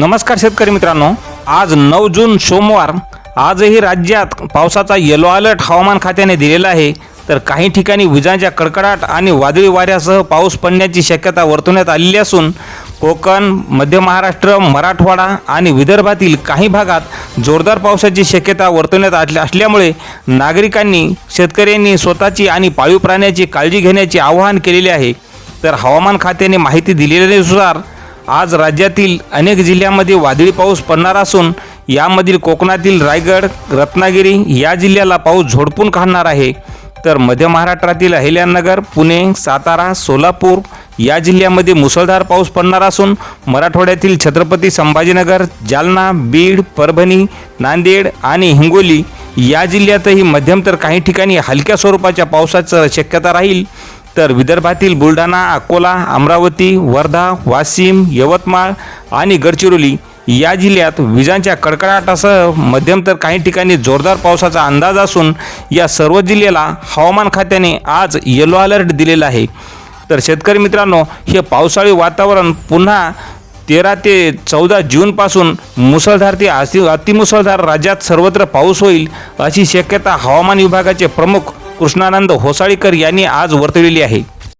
नमस्कार शेतकरी मित्रांनो. आज नऊ जून सोमवार. आजही राज्यात पावसाचा येलो अलर्ट हवामान खात्याने दिलेला आहे. तर काही ठिकाणी विजांच्या कडकडाट आणि वादळी वाऱ्यासह पाऊस पडण्याची शक्यता वर्तवण्यात आलेली असून कोकण मध्य महाराष्ट्र मराठवाडा आणि विदर्भातील काही भागात जोरदार पावसाची शक्यता वर्तवण्यात आली असल्यामुळे नागरिकांनी शेतकऱ्यांनी स्वतःची आणि पाळीव प्राण्याची काळजी घेण्याचे आवाहन केलेले आहे. तर हवामान खात्याने माहिती दिलेल्यानुसार आज राज्यातील अनेक जिल्ह्यांमध्ये वादळी पाऊस पडणार असून यामधील कोकणातील रायगड रत्नागिरी या जिल्ह्याला पाऊस झोडपून काढणार आहे. तर मध्य महाराष्ट्रातील अहिल्यानगर पुणे सातारा सोलापूर या जिल्ह्यामध्ये मुसळधार पाऊस पडणार असून मराठवाड्यातील छत्रपती संभाजीनगर जालना बीड परभणी नांदेड आणि हिंगोली या जिल्ह्यातही मध्यम तर काही ठिकाणी हलक्या स्वरूपाच्या पावसाचं शक्यता राहील. तर विदर्भातील बुलढाणा अकोला अमरावती वर्धा वाशिम यवतमाळ आणि गडचिरोली या जिल्ह्यात विजांच्या कडकडाटासह मध्यम तर काही ठिकाणी जोरदार पावसाचा अंदाज असून या सर्व जिल्ह्याला हवामान खात्याने आज येलो अलर्ट दिलेला आहे. तर शेतकरी मित्रांनो हे पावसाळी वातावरण पुन्हा तेरा ते चौदा जूनपासून मुसळधार ते अति अतिमुसळधार राज्यात सर्वत्र पाऊस होईल अशी शक्यता हवामान विभागाचे प्रमुख कृष्णानंद होसाळीकर यांनी आज वर्तवलेली आहे.